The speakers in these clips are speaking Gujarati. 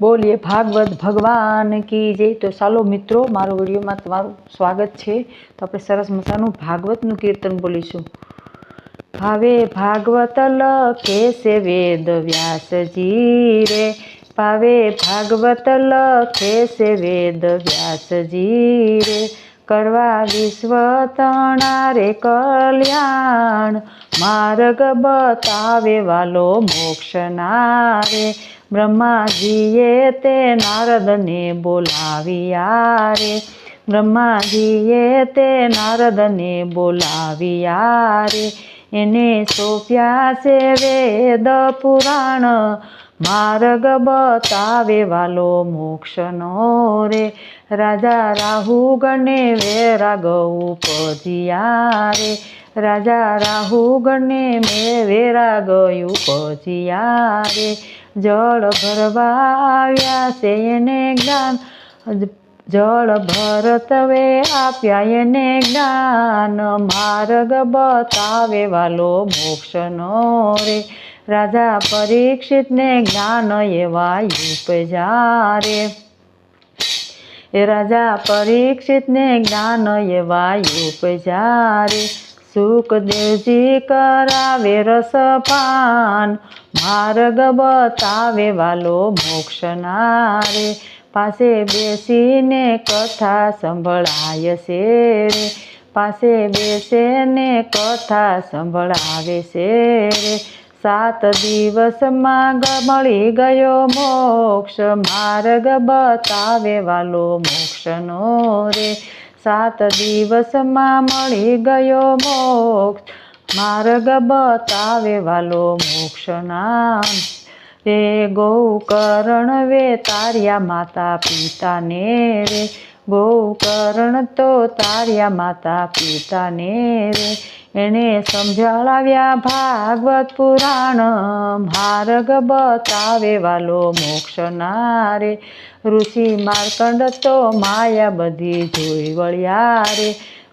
બોલીએ ભાગવત ભગવાન કી જય. તો ચાલો મિત્રો, મારો વિડીયોમાં તમારું સ્વાગત છે. તો આપણે સરસ મજાનું ભાગવતનું કીર્તન બોલીશું. ભાવે ભાગવત લખે છે વેદ વ્યાસજી રે. ભાવે ભાગવત લખે છે વેદ વ્યાસજી રે. કરવા વિશ્વ તણારે કલ્યાણ. માર્ગ બતાવે વાલો મોક્ષના રે. બ્રહ્માજીએ તે નારદને બોલાવ્યા રે બ્રહ્માજીએ તે નારદને બોલાવ્યા રે એને સોંપ્યા છે વેદ પુરાણ માર્ગ બતાવે વાલો મોક્ષનો રે. રાજા રાહુ ગણે વેરાગ ઉપજિયા રે રાજા રાહુ ગણે મેં વેરાગ ઉપજિયા રે જળ ભરવા આવ્યા છે એને જ્ઞાન જળ ભરતવે આપ્યા એને જ્ઞાન. માર્ગ બતાવે વાલો મોક્ષનો રે. રાજા પરીક્ષિતને જ્ઞાન એવા ઉપજા રે એ રાજા પરીક્ષિતને જ્ઞાન એવા ઉપજા રે સુખદેવજી કરાવે રસપાન. માર્ગ બતાવે વાલો મોક્ષના રે પાસે બેસીને કથા સંભળાય છે રે પાસે બેસીને કથા સંભળાવે છે રે સાત દિવસમાં ગ- મળી ગયો મોક્ષ. માર્ગ બતાવે વાલો મોક્ષનો રે. સાત દિવસમાં મળી ગયો મોક્ષ. માર્ગ બતાવે વાલો મોક્ષના રે ગૌકર્ણ વે, તાર્યા માતા પિતાને રે. ગૌકર્ણ તો તાર્યા માતા પિતાને રે. એણે સમજાવ્યા, ભાગવત પુરાણ માર્ગ બતાવે, વાલો મોક્ષના રે ઋષિ માર્કંડ તો માયા બધી જોઈ વળ્યા રે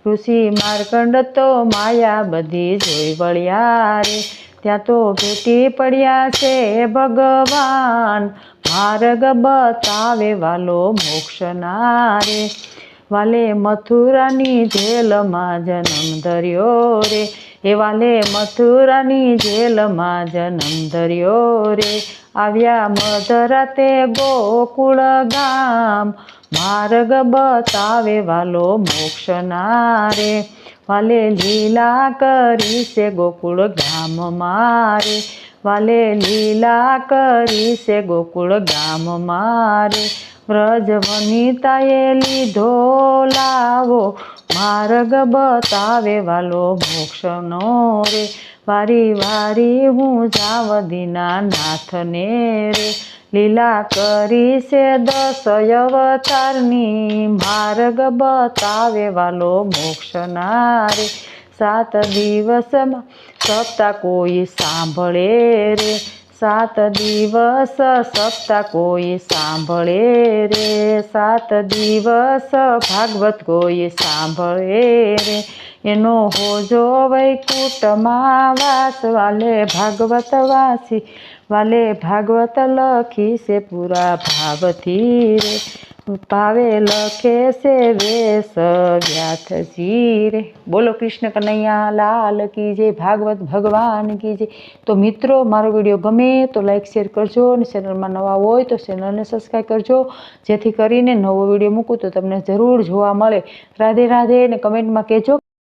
ઋષિ માર્કંડ તો માયા બધી જોઈ વળ્યા રે ત્યાં તો ભેટી પડ્યા છે ભગવાન. માર્ગ બતાવે, વાલો મોક્ષના રે વાલે મથુરાની જેલમાં જન્મ ધર્યો રે. એ વાલે મથુરાની જેલમાં જન્મ ધર્યો રે. આવ્યા મધરાતે ગોકુળ ગામ, માર્ગ બતાવે વાલો મોક્ષના રે. વાલે લીલા કરી છે ગોકુળ ગામ મારે વાલે લીલા કરી છે ગોકુળ ગામ મારે વ્રજ વનિતાએ લીધો લાવો. માર્ગ બતાવે વાલો, મોક્ષનો રે, વારી વારી હું જાવદીના નાથને રે. લીલા કરી છે દસ માર્ગ બતાવે વાલો, મોક્ષના રે. સાત દિવસમાં સપ્તાહ કોઈ સાંભળે રે. સાત દિવસ સપ્તા કોઈ સાંભળે રે. સાત દિવસ ભાગવત કોઈ સાંભળે રે. એનો હોજો વૈકુટમાં વાસ, વાલે ભાગવત વાસી, વાલે ભાગવત લખી છે પૂરા ભાવથી રે. ભાવે લખે છે વેસ વ્યાથજી રે બોલો કૃષ્ણ કનૈયા લાલ કી જય ભાગવત ભગવાન કી જય તો મિત્રો મારો વીડિયો ગમે તો લાઈક શેર કરજો અને ચેનલમાં નવા હોય તો ચેનલને સબસ્ક્રાઈબ કરજો. જેથી કરીને નવો વીડિયો મૂકું તો તમને જરૂર જોવા મળે. રાધે રાધે અને કમેન્ટમાં કહેજો.